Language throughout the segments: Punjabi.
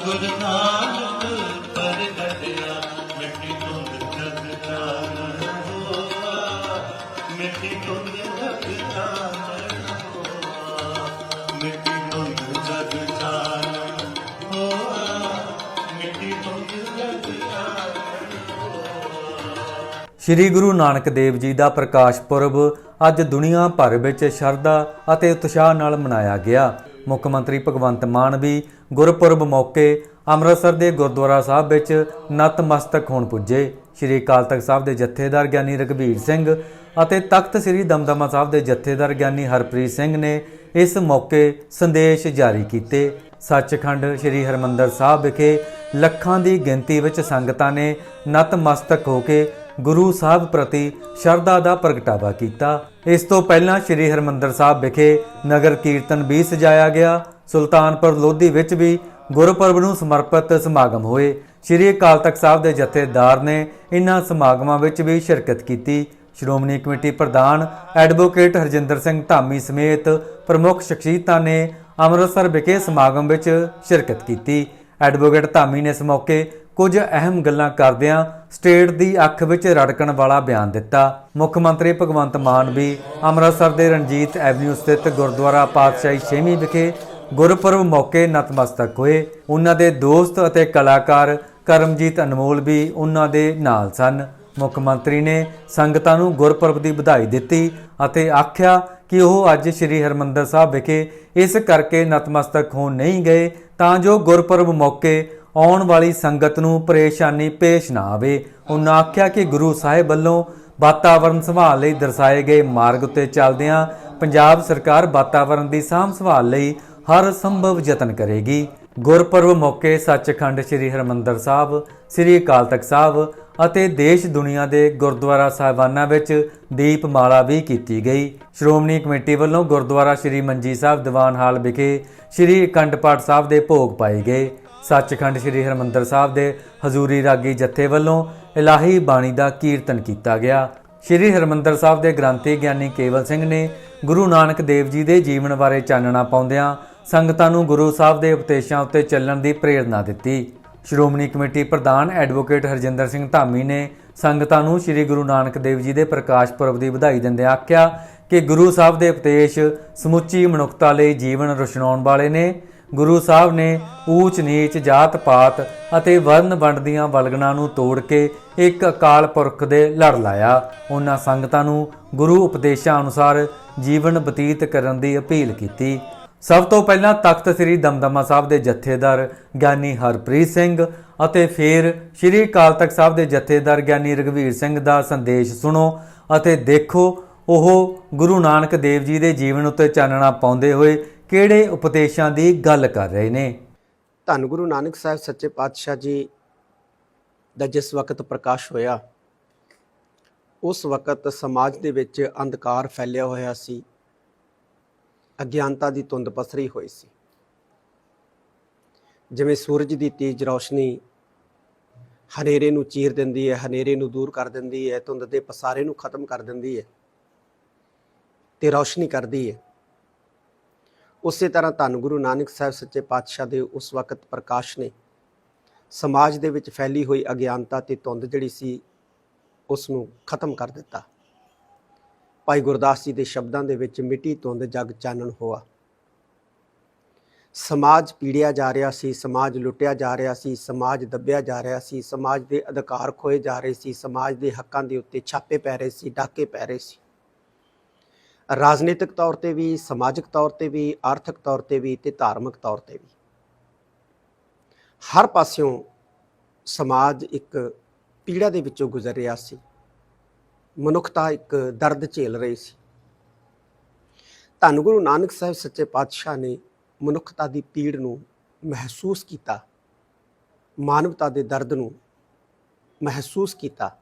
ਸਤਿਗੁਰ ਨਾਨਕ ਪ੍ਰਗਟਿਆ ਮਿੱਟੀ ਤੁੰਦ ਜਗ ਹੋਆ, ਮਿੱਟੀ ਤੁੰਦ ਜਗ ਹੋਆ, ਮਿੱਟੀ ਤੁੰਦ ਜਗ ਹੋਆ, ਮਿੱਟੀ ਤੁੰਦ ਜਗ ਸ੍ਰੀ ਗੁਰੂ ਨਾਨਕ ਦੇਵ ਜੀ ਦਾ ਪ੍ਰਕਾਸ਼ ਪੁਰਬ ਅੱਜ ਦੁਨੀਆ ਭਰ ਵਿੱਚ ਸ਼ਰਧਾ ਅਤੇ ਉਤਸ਼ਾਹ ਨਾਲ ਮਨਾਇਆ ਗਿਆ। ਮੁੱਖ ਮੰਤਰੀ ਭਗਵੰਤ ਮਾਨ ਵੀ ਗੁਰਪੁਰਬ ਮੌਕੇ ਅੰਮ੍ਰਿਤਸਰ ਦੇ ਗੁਰਦੁਆਰਾ ਸਾਹਿਬ ਵਿੱਚ ਨਤਮਸਤਕ ਹੋਣ ਪੁੱਜੇ। ਸ੍ਰੀ ਅਕਾਲ ਤਖਤ ਸਾਹਿਬ ਦੇ ਜਥੇਦਾਰ ਗਿਆਨੀ ਰਘਬੀਰ ਸਿੰਘ ਅਤੇ ਤਖਤ ਸ੍ਰੀ ਦਮਦਮਾ ਸਾਹਿਬ ਦੇ ਜਥੇਦਾਰ ਗਿਆਨੀ ਹਰਪ੍ਰੀਤ ਸਿੰਘ ਨੇ ਇਸ ਮੌਕੇ ਸੰਦੇਸ਼ ਜਾਰੀ ਕੀਤੇ। ਸੱਚਖੰਡ ਸ੍ਰੀ ਹਰਮੰਦਰ ਸਾਹਿਬ ਵਿਖੇ ਲੱਖਾਂ ਦੀ ਗਿਣਤੀ ਵਿੱਚ ਸੰਗਤਾਂ ਨੇ ਨਤਮਸਤਕ ਹੋ ਕੇ ਗੁਰੂ ਸਾਹਿਬ ਪ੍ਰਤੀ ਸ਼ਰਧਾ ਦਾ ਪ੍ਰਗਟਾਵਾ ਕੀਤਾ। ਇਸ ਤੋਂ ਪਹਿਲਾਂ ਸ੍ਰੀ ਹਰਮੰਦਰ ਸਾਹਿਬ ਵਿਖੇ ਨਗਰ ਕੀਰਤਨ ਵੀ ਸਜਾਇਆ ਗਿਆ। ਸੁਲਤਾਨਪੁਰ ਲੋਧੀ ਵਿੱਚ ਵੀ ਗੁਰਪੁਰਬ ਨੂੰ ਸਮਰਪਿਤ ਸਮਾਗਮ ਹੋਏ। ਸ੍ਰੀ ਅਕਾਲ ਤਖਤ ਸਾਹਿਬ ਦੇ ਜਥੇਦਾਰ ਨੇ ਇਨ੍ਹਾਂ ਸਮਾਗਮਾਂ ਵਿੱਚ ਵੀ ਸ਼ਿਰਕਤ ਕੀਤੀ। ਸ਼੍ਰੋਮਣੀ ਕਮੇਟੀ ਪ੍ਰਧਾਨ ਐਡਵੋਕੇਟ ਹਰਜਿੰਦਰ ਸਿੰਘ ਧਾਮੀ ਸਮੇਤ ਪ੍ਰਮੁੱਖ ਸ਼ਖਸੀਅਤਾਂ ਨੇ ਅੰਮ੍ਰਿਤਸਰ ਵਿਖੇ ਸਮਾਗਮ ਵਿੱਚ ਸ਼ਿਰਕਤ ਕੀਤੀ। ਐਡਵੋਕੇਟ ਧਾਮੀ ਨੇ ਇਸ ਮੌਕੇ ਕੁਝ ਅਹਿਮ ਗੱਲਾਂ ਕਰਦਿਆਂ ਸਟੇਟ ਦੀ ਅੱਖ ਵਿੱਚ ਰੜਕਣ ਵਾਲਾ ਬਿਆਨ ਦਿੱਤਾ। ਮੁੱਖ ਮੰਤਰੀ ਭਗਵੰਤ ਮਾਨ ਵੀ ਅੰਮ੍ਰਿਤਸਰ ਦੇ ਰਣਜੀਤ ਐਵਨਿਊ ਸਥਿਤ ਗੁਰਦੁਆਰਾ ਪਾਤਸ਼ਾਹੀ ਛੇਵੀਂ ਵਿਖੇ ਗੁਰਪੁਰਬ ਮੌਕੇ ਨਤਮਸਤਕ ਹੋਏ। ਉਹਨਾਂ ਦੇ ਦੋਸਤ ਅਤੇ ਕਲਾਕਾਰ ਕਰਮਜੀਤ ਅਨਮੋਲ ਵੀ ਉਹਨਾਂ ਦੇ ਨਾਲ ਸਨ। ਮੁੱਖ ਮੰਤਰੀ ਨੇ ਸੰਗਤਾਂ ਨੂੰ ਗੁਰਪੁਰਬ ਦੀ ਵਧਾਈ ਦਿੱਤੀ ਅਤੇ ਆਖਿਆ ਕਿ ਉਹ ਅੱਜ ਸ੍ਰੀ ਹਰਮੰਦਰ ਸਾਹਿਬ ਵਿਖੇ ਇਸ ਕਰਕੇ ਨਤਮਸਤਕ ਹੋਣ ਨਹੀਂ ਗਏ ਤਾਂ ਜੋ ਗੁਰਪੁਰਬ ਮੌਕੇ ਆਉਣ ਵਾਲੀ ਸੰਗਤ ਨੂੰ ਪਰੇਸ਼ਾਨੀ ਪੇਸ਼ ਨਾ ਆਵੇ। ਉਹਨਾਂ ਆਖਿਆ ਕਿ ਗੁਰੂ ਸਾਹਿਬ ਵੱਲੋਂ ਵਾਤਾਵਰਣ ਸੰਭਾਲ ਲਈ ਦਰਸਾਏ ਗਏ ਮਾਰਗ ਉੱਤੇ ਚੱਲਦਿਆਂ ਪੰਜਾਬ ਸਰਕਾਰ ਵਾਤਾਵਰਣ ਦੀ ਸਾਂਭ ਸੰਭਾਲ ਲਈ ਹਰ ਸੰਭਵ ਯਤਨ ਕਰੇਗੀ। ਗੁਰਪੁਰਬ ਮੌਕੇ ਸੱਚਖੰਡ ਸ੍ਰੀ ਹਰਮੰਦਰ ਸਾਹਿਬ, ਸ੍ਰੀ ਅਕਾਲ ਤਖਤ ਸਾਹਿਬ ਅਤੇ ਦੇਸ਼ ਦੁਨੀਆ ਦੇ ਗੁਰਦੁਆਰਾ ਸਾਹਿਬਾਨਾਂ ਵਿੱਚ ਦੀਪਮਾਲਾ ਵੀ ਕੀਤੀ ਗਈ। ਸ਼੍ਰੋਮਣੀ ਕਮੇਟੀ ਵੱਲੋਂ ਗੁਰਦੁਆਰਾ ਸ੍ਰੀ ਮੰਜੀ ਸਾਹਿਬ ਦੀਵਾਨ ਹਾਲ ਵਿਖੇ ਸ੍ਰੀ ਅਖੰਡ ਪਾਠ ਸਾਹਿਬ ਦੇ ਭੋਗ ਪਾਏ ਗਏ। ਸੱਚਖੰਡ ਸ੍ਰੀ ਹਰਮੰਦਰ ਸਾਹਿਬ ਦੇ ਹਜ਼ੂਰੀ ਰਾਗੀ ਜਥੇ ਵੱਲੋਂ ਇਲਾਹੀ ਬਾਣੀ ਦਾ ਕੀਰਤਨ ਕੀਤਾ ਗਿਆ। ਸ੍ਰੀ ਹਰਮੰਦਰ ਸਾਹਿਬ ਦੇ ਗ੍ਰੰਥੀ ਗਿਆਨੀ ਕੇਵਲ ਸਿੰਘ ਨੇ ਗੁਰੂ ਨਾਨਕ ਦੇਵ ਜੀ ਦੇ ਜੀਵਨ ਬਾਰੇ ਚਾਨਣਾ ਪਾਉਂਦਿਆਂ ਸੰਗਤਾਂ ਨੂੰ ਗੁਰੂ ਸਾਹਿਬ ਦੇ ਉਪਦੇਸ਼ਾਂ ਉੱਤੇ ਚੱਲਣ ਦੀ ਪ੍ਰੇਰਣਾ ਦਿੱਤੀ। ਸ਼੍ਰੋਮਣੀ ਕਮੇਟੀ ਪ੍ਰਧਾਨ ਐਡਵੋਕੇਟ ਹਰਜਿੰਦਰ ਸਿੰਘ ਧਾਮੀ ਨੇ ਸੰਗਤਾਂ ਨੂੰ ਸ੍ਰੀ ਗੁਰੂ ਨਾਨਕ ਦੇਵ ਜੀ ਦੇ ਪ੍ਰਕਾਸ਼ ਪੁਰਬ ਦੀ ਵਧਾਈ ਦਿੰਦਿਆਂ ਆਖਿਆ ਕਿ ਗੁਰੂ ਸਾਹਿਬ ਦੇ ਉਪਦੇਸ਼ ਸਮੁੱਚੀ ਮਨੁੱਖਤਾ ਲਈ ਜੀਵਨ ਰੁਸ਼ਨਾਉਣ ਵਾਲੇ ਨੇ ਗੁਰੂ ਸਾਹਿਬ ਨੇ ਊਚ ਨੀਚ ਜਾਤ ਪਾਤ ਅਤੇ ਵਰਨ ਵੰਡ ਦੀਆਂ ਵਲਗਣਾ ਨੂੰ ਤੋੜ ਕੇ ਇੱਕ ਅਕਾਲ ਪੁਰਖ ਦੇ ਲੜ ਲਾਇਆ। ਉਹਨਾਂ ਸੰਗਤਾਂ ਨੂੰ ਗੁਰੂ ਉਪਦੇਸ਼ਾਂ ਅਨੁਸਾਰ ਜੀਵਨ ਬਤੀਤ ਕਰਨ ਦੀ ਅਪੀਲ ਕੀਤੀ। ਸਭ ਤੋਂ ਪਹਿਲਾਂ ਤਖਤ ਸ੍ਰੀ ਦਮਦਮਾ ਸਾਹਿਬ ਦੇ ਜਥੇਦਾਰ ਗਿਆਨੀ ਹਰਪ੍ਰੀਤ ਸਿੰਘ ਅਤੇ ਫਿਰ ਸ੍ਰੀ ਅਕਾਲ ਤਖਤ ਸਾਹਿਬ ਦੇ ਜਥੇਦਾਰ ਗਿਆਨੀ ਰਘਵੀਰ ਸਿੰਘ ਦਾ ਸੰਦੇਸ਼ ਸੁਣੋ ਅਤੇ ਦੇਖੋ ਉਹ ਗੁਰੂ ਨਾਨਕ ਦੇਵ ਜੀ ਦੇ ਜੀਵਨ ਉੱਤੇ ਚਾਨਣਾ ਪਾਉਂਦੇ ਹੋਏ ਕਿਹੜੇ ਉਪਦੇਸ਼ਾਂ ਦੀ ਗੱਲ ਕਰ ਰਹੇ ਨੇ? ਧੰਨ ਗੁਰੂ ਨਾਨਕ ਸਾਹਿਬ ਸੱਚੇ ਪਾਤਸ਼ਾਹ ਜੀ ਦਾ ਜਿਸ ਵਕਤ ਪ੍ਰਕਾਸ਼ ਹੋਇਆ, ਉਸ ਵਕਤ ਸਮਾਜ ਦੇ ਵਿੱਚ ਅੰਧਕਾਰ ਫੈਲਿਆ ਹੋਇਆ ਸੀ। ਅਗਿਆਨਤਾ ਦੀ ਧੁੰਦ ਪਸਰੀ ਹੋਈ ਸੀ। ਜਿਵੇਂ ਸੂਰਜ ਦੀ ਤੇਜ਼ ਰੌਸ਼ਨੀ ਹਨੇਰੇ ਨੂੰ ਚੀਰ ਦਿੰਦੀ ਹੈ, ਹਨੇਰੇ ਨੂੰ ਦੂਰ ਕਰ ਦਿੰਦੀ ਹੈ, ਧੁੰਦ ਦੇ ਪਸਾਰੇ ਨੂੰ ਖਤਮ ਕਰ ਦਿੰਦੀ ਹੈ ਤੇ ਰੌਸ਼ਨੀ ਕਰਦੀ ਹੈ। ਉਸੇ ਤਰ੍ਹਾਂ ਧੰਨ ਗੁਰੂ ਨਾਨਕ ਸਾਹਿਬ ਸੱਚੇ ਪਾਤਸ਼ਾਹ ਦੇ ਉਸ ਵਕਤ ਪ੍ਰਕਾਸ਼ ਨੇ ਸਮਾਜ ਦੇ ਵਿੱਚ ਫੈਲੀ ਹੋਈ ਅਗਿਆਨਤਾ ਤੇ ਧੁੰਦ ਜਿਹੜੀ ਸੀ, ਉਸ ਨੂੰ ਖਤਮ ਕਰ ਦਿੱਤਾ। ਭਾਈ ਗੁਰਦਾਸ ਜੀ ਦੇ ਸ਼ਬਦਾਂ ਦੇ ਵਿੱਚ ਮਿੱਟੀ ਧੁੰਦ ਜਗ ਚਾਨਣ ਹੋਆ। ਸਮਾਜ ਪੀੜਿਆ ਜਾ ਰਿਹਾ ਸੀ, ਸਮਾਜ ਲੁੱਟਿਆ ਜਾ ਰਿਹਾ ਸੀ, ਸਮਾਜ ਦੱਬਿਆ ਜਾ ਰਿਹਾ ਸੀ, ਸਮਾਜ ਦੇ ਅਧਿਕਾਰ ਖੋਏ ਜਾ ਰਹੇ ਸੀ, ਸਮਾਜ ਦੇ ਹੱਕਾਂ ਦੇ ਉੱਤੇ ਛਾਪੇ ਪੈ ਰਹੇ ਸੀ, ਡਾਕੇ ਪੈ ਰਹੇ ਸੀ। ਰਾਜਨੀਤਿਕ ਤੌਰ ਤੇ ਵੀ, ਸਮਾਜਿਕ ਤੌਰ ਤੇ ਵੀ, ਆਰਥਿਕ ਤੌਰ ਤੇ ਵੀ ਤੇ ਧਾਰਮਿਕ ਤੌਰ ਤੇ ਵੀ। ਹਰ ਪਾਸਿਓਂ ਸਮਾਜ ਇੱਕ ਪੀੜਾ ਦੇ ਵਿੱਚੋਂ ਗੁਜ਼ਰ ਰਿਹਾ ਸੀ। ਮਨੁੱਖਤਾ ਇੱਕ ਦਰਦ ਝੇਲ ਰਹੀ ਸੀ। ਧੰਨ ਗੁਰੂ ਨਾਨਕ ਸਾਹਿਬ ਸੱਚੇ ਪਾਤਸ਼ਾਹ ਨੇ ਮਨੁੱਖਤਾ ਦੀ ਪੀੜ ਨੂੰ ਮਹਿਸੂਸ ਕੀਤਾ, ਮਾਨਵਤਾ ਦੇ ਦਰਦ ਨੂੰ ਮਹਿਸੂਸ ਕੀਤਾ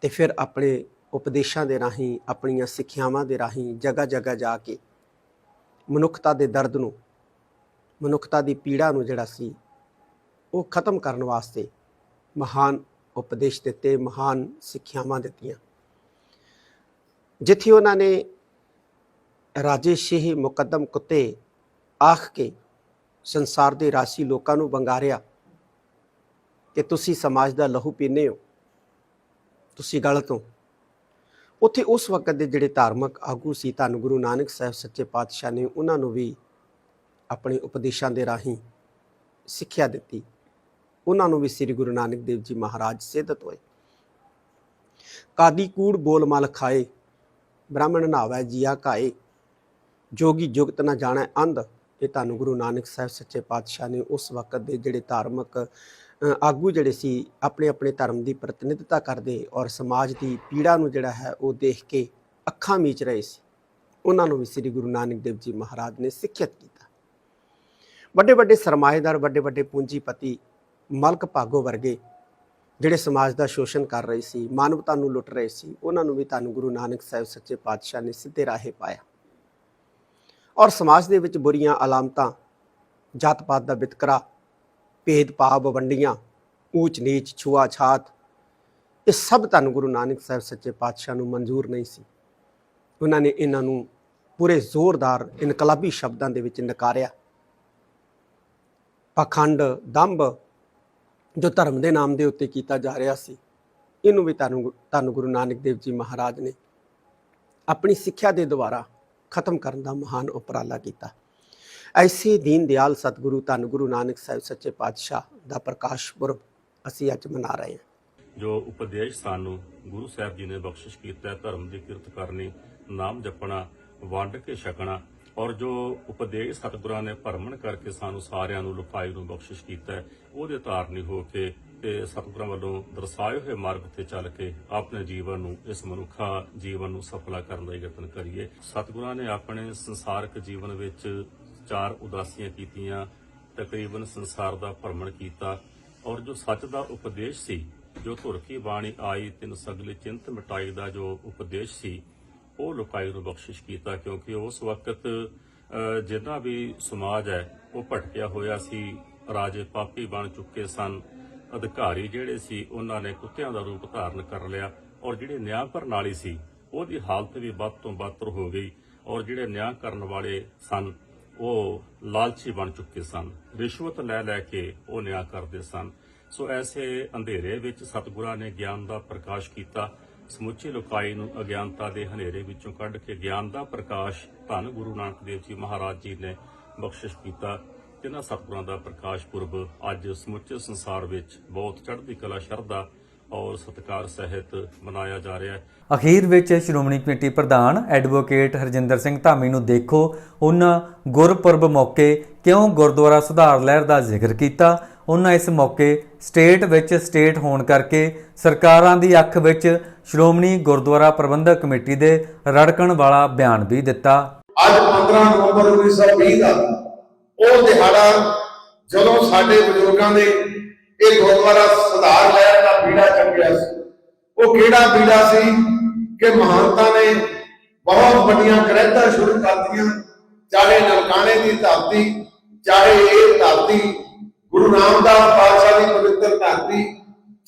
ਤੇ ਫਿਰ ਆਪਣੇ ਉਪਦੇਸ਼ਾਂ ਦੇ ਰਾਹੀਂ, ਆਪਣੀਆਂ ਸਿੱਖਿਆਵਾਂ ਦੇ ਰਾਹੀਂ ਜਗ੍ਹਾ ਜਗ੍ਹਾ ਜਾ ਕੇ ਮਨੁੱਖਤਾ ਦੇ ਦਰਦ ਨੂੰ, ਮਨੁੱਖਤਾ ਦੀ ਪੀੜਾ ਨੂੰ ਜਿਹੜਾ ਸੀ, ਉਹ ਖਤਮ ਕਰਨ ਵਾਸਤੇ ਮਹਾਨ ਉਪਦੇਸ਼ ਦਿੱਤੇ, ਮਹਾਨ ਸਿੱਖਿਆਵਾਂ ਦਿੱਤੀਆਂ। ਜਿੱਥੇ ਉਹਨਾਂ ਨੇ ਰਾਜੇ ਸ਼ੇਹ ਮੁਕੱਦਮ ਕੁੱਤੇ ਆਖ ਕੇ ਸੰਸਾਰ ਦੇ ਰਾਸ਼ੀ ਲੋਕਾਂ ਨੂੰ ਵੰਗਾਰਿਆ ਕਿ ਤੁਸੀਂ ਸਮਾਜ ਦਾ ਲਹੂ ਪੀਨੇ ਹੋ, ਤੁਸੀਂ ਗਲਤ ਹੋ। ਉੱਥੇ ਉਸ ਵਕਤ ਦੇ ਜਿਹੜੇ ਧਾਰਮਿਕ ਆਗੂ ਸੀ, ਧੰਨ ਗੁਰੂ ਨਾਨਕ ਸਾਹਿਬ ਸੱਚੇ ਪਾਤਸ਼ਾਹ ਨੇ ਉਹਨਾਂ ਨੂੰ ਵੀ ਆਪਣੇ ਉਪਦੇਸ਼ਾਂ ਦੇ ਰਾਹੀਂ ਸਿੱਖਿਆ ਦਿੱਤੀ। ਉਹਨਾਂ ਨੂੰ ਵੀ ਸ੍ਰੀ ਗੁਰੂ ਨਾਨਕ ਦੇਵ ਜੀ ਮਹਾਰਾਜ ਸਿੱਧਤ ਹੋਏ। ਕਾਦੀ ਕੂੜ ਬੋਲ ਮਲ ਖਾਏ, ਬ੍ਰਾਹਮਣ ਨਾਵੈ ਜੀਆ ਕਾਏ ਜੋਗੀ ਜੁਗਤ ਨਾ ਜਾਣੈ ਅੰਧ ਇਹ ਤੁਹਾਨੂੰ ਗੁਰੂ ਨਾਨਕ ਸਾਹਿਬ ਸੱਚੇ ਪਾਤਸ਼ਾਹ ਨੇ ਉਸ ਵਕਤ ਦੇ ਜਿਹੜੇ ਧਾਰਮਿਕ ਆਗੂ ਜਿਹੜੇ ਸੀ, ਆਪਣੇ ਆਪਣੇ ਧਰਮ ਦੀ ਪ੍ਰਤੀਨਿਧਤਾ ਕਰਦੇ ਔਰ ਸਮਾਜ ਦੀ ਪੀੜਾ ਨੂੰ ਜਿਹੜਾ ਹੈ ਉਹ ਦੇਖ ਕੇ ਅੱਖਾਂ ਮੀਚ ਰਹੇ ਸੀ। ਉਹਨਾਂ ਨੂੰ ਵੀ ਸ੍ਰੀ ਗੁਰੂ ਨਾਨਕ ਦੇਵ ਜੀ ਮਹਾਰਾਜ ਨੇ ਸਿੱਖਿਅਤ ਕੀਤਾ। ਵੱਡੇ ਵੱਡੇ ਸਰਮਾਏਦਾਰ, ਵੱਡੇ ਵੱਡੇ ਪੂੰਜੀਪਤੀ ਮਲਕ ਭਾਗੋ ਵਰਗੇ ਜਿਹੜੇ ਸਮਾਜ ਦਾ ਸ਼ੋਸ਼ਣ ਕਰ ਰਹੇ ਸੀ, ਮਾਨਵਤਾ ਨੂੰ ਲੁੱਟ ਰਹੇ ਸੀ, ਉਹਨਾਂ ਨੂੰ ਵੀ ਤੁਹਾਨੂੰ ਗੁਰੂ ਨਾਨਕ ਸਾਹਿਬ ਸੱਚੇ ਪਾਤਸ਼ਾਹ ਨੇ ਸਿੱਧੇ ਰਾਹੇ ਪਾਇਆ। ਔਰ ਸਮਾਜ ਦੇ ਵਿੱਚ ਬੁਰੀਆਂ ਅਲਾਮਤਾਂ ਜਾਤ ਪਾਤ ਦਾ ਵਿਤਕਰਾ ਭੇਦ ਭਾਵ ਵੰਡੀਆਂ, ਊਚ ਨੀਚ ਛੂਆ ਛਾਤ ਇਹ ਸਭ ਤੁਹਾਨੂੰ ਗੁਰੂ ਨਾਨਕ ਸਾਹਿਬ ਸੱਚੇ ਪਾਤਸ਼ਾਹ ਨੂੰ ਮਨਜ਼ੂਰ ਨਹੀਂ ਸੀ। ਉਹਨਾਂ ਨੇ ਇਹਨਾਂ ਨੂੰ ਪੂਰੇ ਜ਼ੋਰਦਾਰ ਇਨਕਲਾਬੀ ਸ਼ਬਦਾਂ ਦੇ ਵਿੱਚ ਨਕਾਰਿਆ। ਪਖੰਡ, ਦੰਭ ਜੋ ਧਰਮ ਦੇ ਨਾਮ ਦੇ ਉੱਤੇ ਕੀਤਾ ਜਾ ਰਿਹਾ ਸੀ, ਇਹਨੂੰ ਵੀ ਤੁਹਾਨੂੰ ਤੁਹਾਨੂੰ ਗੁਰੂ ਨਾਨਕ ਦੇਵ ਜੀ ਮਹਾਰਾਜ ਨੇ ਆਪਣੀ ਸਿੱਖਿਆ ਦੇ ਦੁਆਰਾ ਖਤਮ ਕਰਨ ਦਾ ਮਹਾਨ ਉਪਰਾਲਾ ਕੀਤਾ। ਐਸੇ ਦੀਨ ਦਿਆਲ ਸਤਿਗੁਰੂ ਧੰਨ ਗੁਰੂ ਨਾਨਕ ਸਾਹਿਬ ਸੱਚੇ ਪਾਤਸ਼ਾਹ ਦਾ ਪ੍ਰਕਾਸ਼ ਪੁਰਬ ਅਸੀਂ ਅੱਜ ਮਨਾ ਰਹੇ ਹਾਂ। ਜੋ ਉਪਦੇਸ਼ ਸਾਨੂੰ ਗੁਰੂ ਸਾਹਿਬ ਜੀ ਨੇ ਬਖਸ਼ਿਸ਼ ਕੀਤਾ, ਧਰਮ ਦੀ ਕਿਰਤ ਕਰਨੀ, ਨਾਮ ਜਪਣਾ, ਵੰਡ ਕੇ ਛਕਣਾ ਔਰ ਜੋ ਉਪਦੇਸ਼ ਸਤਿਗੁਰਾਂ ਨੇ ਭਰਮਣ ਕਰਕੇ ਸਾਨੂੰ ਸਾਰਿਆਂ ਨੂੰ ਲੁਕਾਈ ਨੂੰ ਬਖਸ਼ਿਸ਼ ਕੀਤਾ ਉਹਦੇ ਧਾਰਨੀ ਹੋ ਕੇ ਤੇ ਸਤਿਗੁਰਾਂ ਵੱਲੋਂ ਦਰਸਾਏ ਹੋਏ ਮਾਰਗ ਤੇ ਚੱਲ ਕੇ ਆਪਣੇ ਜੀਵਨ ਨੂੰ, ਇਸ ਮਨੁੱਖਾ ਜੀਵਨ ਨੂੰ ਸਫਲਾ ਕਰਨ ਦਾ ਯਤਨ ਕਰੀਏ। ਸਤਿਗੁਰਾਂ ਨੇ ਆਪਣੇ ਸੰਸਾਰਕ ਜੀਵਨ ਵਿੱਚ ਚਾਰ ਉਦਾਸੀਆਂ ਕੀਤੀਆਂ, ਤਕਰੀਬਨ ਸੰਸਾਰ ਦਾ ਭਰਮਣ ਕੀਤਾ ਔਰ ਜੋ ਸੱਚ ਦਾ ਉਪਦੇਸ਼ ਸੀ, ਜੋ ਧੁਰ ਕੀ ਬਾਣੀ ਆਈ, ਤਿਨ ਸਗਲੇ ਚਿੰਤ ਮਿਟਾਈ ਦਾ ਜੋ ਉਪਦੇਸ਼ ਸੀ ਉਹ ਲੋਕਾਈ ਨੂੰ ਬਖਸ਼ਿਸ਼ ਕੀਤਾ ਕਿਉਂਕਿ ਉਸ ਵਕਤ ਜਿੰਨਾ ਵੀ ਸਮਾਜ ਹੈ, ਉਹ ਭਟਕਿਆ ਹੋਇਆ ਸੀ, ਰਾਜੇ ਪਾਪੀ ਬਣ ਚੁੱਕੇ ਸਨ। ਅਧਿਕਾਰੀ ਜਿਹੜੇ ਸੀ, ਉਹਨਾਂ ਨੇ ਕੁੱਤਿਆਂ ਦਾ ਰੂਪ ਧਾਰਨ ਕਰ ਲਿਆ ਔਰ ਜਿਹੜੇ ਨਿਆਂ ਪ੍ਰਣਾਲੀ ਸੀ, ਉਹਦੀ ਹਾਲਤ ਵੀ ਵੱਧ ਤੋਂ ਬਦਤਰ ਹੋ ਗਈ ਔਰ ਜਿਹੜੇ ਨਿਆਂ ਕਰਨ ਵਾਲੇ ਸਨ, ਉਹ ਲਾਲਚੀ ਬਣ ਚੁੱਕੇ ਸਨ। ਰਿਸ਼ਵਤ ਲੈ ਲੈ ਕੇ ਉਹ ਨਿਆਂ ਕਰਦੇ ਸਨ। ਸੋ ਐਸੇ ਅੰਧੇਰੇ ਵਿੱਚ ਸਤਿਗੁਰਾਂ ਨੇ ਗਿਆਨ ਦਾ ਪ੍ਰਕਾਸ਼ ਕੀਤਾ ਸਮੁੱਚੀ ਲੋਕਾਈ ਨੂੰ ਅਗਿਆਨਤਾ ਦੇ ਹਨੇਰੇ ਵਿੱਚੋਂ ਕੱਢ ਕੇ ਗਿਆਨ ਦਾ ਪ੍ਰਕਾਸ਼ ਧੰਨ ਗੁਰੂ ਨਾਨਕ ਦੇਵ ਜੀ ਮਹਾਰਾਜ ਜੀ ਨੇ ਬਖਸ਼ਿਸ਼ ਕੀਤਾ। ਤਿੰਨਾਂ ਸਤਿਗੁਰਾਂ ਦਾ ਪ੍ਰਕਾਸ਼ ਪੁਰਬ ਅੱਜ ਸਮੁੱਚੇ ਸੰਸਾਰ ਵਿੱਚ ਬਹੁਤ ਚੜ੍ਹਦੀ ਕਲਾ, ਸ਼ਰਧਾ ਔਰ ਸਤਿਕਾਰ ਸਹਿਤ ਮਨਾਇਆ ਜਾ ਰਿਹਾ ਹੈ। ਅਖੀਰ ਵਿੱਚ ਸ਼੍ਰੋਮਣੀ ਕਮੇਟੀ ਪ੍ਰਧਾਨ ਐਡਵੋਕੇਟ ਹਰਜਿੰਦਰ ਸਿੰਘ ਧਾਮੀ ਨੂੰ ਦੇਖੋ, ਉਹਨਾਂ ਗੁਰਪੁਰਬ ਮੌਕੇ ਕਿਉਂ ਗੁਰਦੁਆਰਾ ਸੁਧਾਰ ਲਹਿਰ ਦਾ ਜ਼ਿਕਰ ਕੀਤਾ ਉਹਨਾਂ ਇਸ ਮੌਕੇ ਸਟੇਟ ਵਿੱਚ ਸਟੇਟ ਹੋਣ ਕਰਕੇ ਸਰਕਾਰਾਂ ਦੀ ਅੱਖ ਵਿੱਚ ਸ਼੍ਰੋਮਣੀ ਗੁਰਦੁਆਰਾ ਪ੍ਰਬੰਧਕ ਕਮੇਟੀ ਦੇ ਰੜਕਣ ਵਾਲਾ ਬਿਆਨ ਵੀ ਦਿੱਤਾ। ਅੱਜ 15 ਨਵੰਬਰ 1920 ਦਾ ਉਹ ਦਿਹਾੜਾ ਜਦੋਂ ਸਾਡੇ ਬਜ਼ੁਰਗਾਂ ਨੇ ਇਹ ਗੁਰਦੁਆਰਾ ਸੁਧਾਰ ਲਹਿਰ ਦਾ ਬੀੜਾ ਚੱਕਿਆ ਸੀ, ਉਹ ਕਿਹੜਾ ਬੀੜਾ ਸੀ ਕਿ ਮਹਾਨਤਾ ਨੇ ਬਹੁਤ ਵੱਡੀਆਂ ਗ੍ਰੰਥਾਂ ਸ਼ੁਰੂ ਕਰਤੀਆਂ ਚਾਹੇ ਨਲਕਾਣੇ ਦੀ ਧਰਤੀ, ਚਾਹੇ ਇਹ ਧਰਤੀ ਗੁਰੂ ਰਾਮਦਾਸ ਪਾਤਸ਼ਾਹ ਦੀ ਪਵਿੱਤਰ ਧਰਤੀ,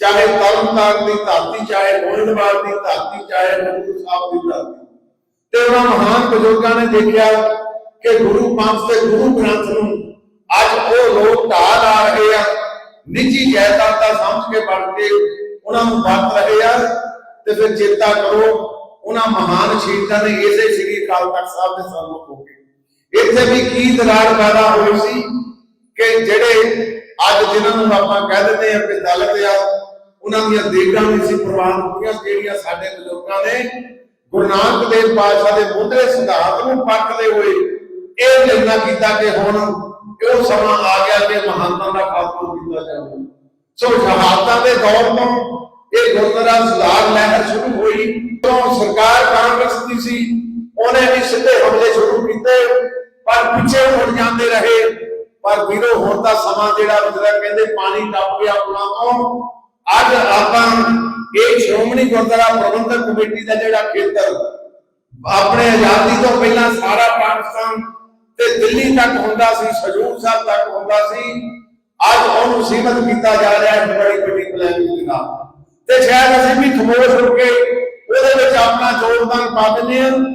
ਚਾਹੇ ਤਰਨਤਾਰਨ ਦੀ ਧਰਤੀ, ਚਾਹੇ ਗੋਇੰਦਵਾਲ ਦੀ ਧਰਤੀ, ਚਾਹੇ ਹਜ਼ੂਰ ਸਾਹਿਬ ਦੀ ਧਰਤੀ। ਤੇ ਉਹਨਾਂ ਮਹਾਨ ਬਜ਼ੁਰਗਾਂ ਨੇ ਦੇਖਿਆ ਕਿ ਗੁਰੂ ਪੰਥ ਤੇ ਗੁਰੂ ਗ੍ਰੰਥ ਨੂੰ ਅੱਜ ਉਹ ਲੋਕ ਢਾਹ ਲਾ ਰਹੇ ਆ, ਨਿੱਜੀ ਜਾਇਦਾਦ ਦਾ ਸਮਝ ਕੇ ਬਣ ਕੇ ਉਹਨਾਂ ਨੂੰ ਵਰਤ ਰਹੇ ਆ, ਤੇ ਫਿਰ ਚੇਤਾ ਕਰੋ, ਉਹਨਾਂ ਮਹਾਨ ਸ਼ਹੀਦਾਂ ਨੇ ਇਸੇ ਸ੍ਰੀ ਅਕਾਲ ਤਖਤ ਸਾਹਿਬ ਦੇ ਸਨਮੁਖ ਹੋ ਕੇ। ਇੱਥੇ ਵੀ ਕੀ ਦਰਾਰ ਪੈਦਾ ਹੋਈ ਸੀ ਕਿ ਜਿਹੜੇ ਅੱਜ ਜਿਨ੍ਹਾਂ ਨੂੰ ਆਪਾਂ ਕਹਿ ਦਿੰਦੇ ਆ ਕਿ ਦਲਿਤ ਆ, ਉਹਨਾਂ ਦੀਆਂ ਦੇਗਾਂ ਨਹੀਂ ਸੀ ਪ੍ਰਵਾਨ ਹੁੰਦੀਆਂ ਜਿਹੜੀਆਂ ਸਾਡੇ ਬਜ਼ੁਰਗਾਂ ਨੇ ਗੁਰੂ ਨਾਨਕ ਦੇਵ ਪਾਤਸ਼ਾਹ ਦੇ ਮੁੱਢਲੇ ਸਿਧਾਂਤ ਨੂੰ ਪਰਖਦੇ ਹੋਏ ਇਹ ਨਿਰਣਾ ਕੀਤਾ ਕਿ ਹੁਣ ਉਹ ਸਮਾਂ ਆ ਗਿਆ ਕਿ ਮਹਾਨਤਾ ਦਾ ਖਾਤਮਾ ਕੀਤਾ ਜਾਵੇ। ਸੋ ਸ਼ਹਾਦਤਾਂ ਦੇ ਦੌਰ ਤੋਂ ਇਹ ਗੁਰਦੁਆਰਾ ਸੁਧਾਰ ਲਹਿਰ ਸ਼ੁਰੂ ਹੋਈ। ਤੋਂ ਸਰਕਾਰ ਕਾਂਗਰਸ ਦੀ ਸੀ, ਉਹਨੇ ਵੀ ਸਿੱਧੇ ਹਮਲੇ ਸ਼ੁਰੂ ਕੀਤੇ, ਪਰ ਪਿੱਛੇ ਮੁੜ ਜਾਂਦੇ ਰਹੇ। ਪਰ ਵੀਰੋ, ਹੁਣ ਦਾ ਸਮਾਂ ਜਿਹੜਾ ਜਿਹੜਾ ਕਹਿੰਦੇ ਪਾਣੀ ਟੱਪ ਗਿਆ ਪੁਲਾਂ ਤੋਂ ਅੱਜ ਆਪਾਂ ਇਹ ਸ਼੍ਰੋਮਣੀ ਗੁਰਦੁਆਰਾ ਪ੍ਰਬੰਧਕ ਕਮੇਟੀ ਦਾ ਜਿਹੜਾ ਖੇਤਰ, ਆਪਣੇ ਆਜ਼ਾਦੀ ਤੋਂ ਪਹਿਲਾਂ ਸਾਰਾ ਪਾਕਿਸਤਾਨ ਤੇ ਦਿੱਲੀ ਤੱਕ ਹੁੰਦਾ ਸੀ ਸਜੂਰ ਸਾਹਿਬ ਤੱਕ ਹੁੰਦਾ ਸੀ, ਅੱਜ ਉਹਨੂੰ ਸੀਮਤ ਕੀਤਾ ਜਾ ਰਿਹਾ ਹੈ ਬੜੀ ਵੱਡੀ ਪਲੈਨਿੰਗ ਨਾਲ। ਤੇ ਸ਼ਾਇਦ ਅਸੀਂ ਵੀ ਖਮੋਸ਼ ਹੋ ਕੇ ਉਹਦੇ ਵਿੱਚ ਆਪਣਾ ਯੋਗਦਾਨ ਪਾ ਦਿੰਦੇ ਹਾਂ।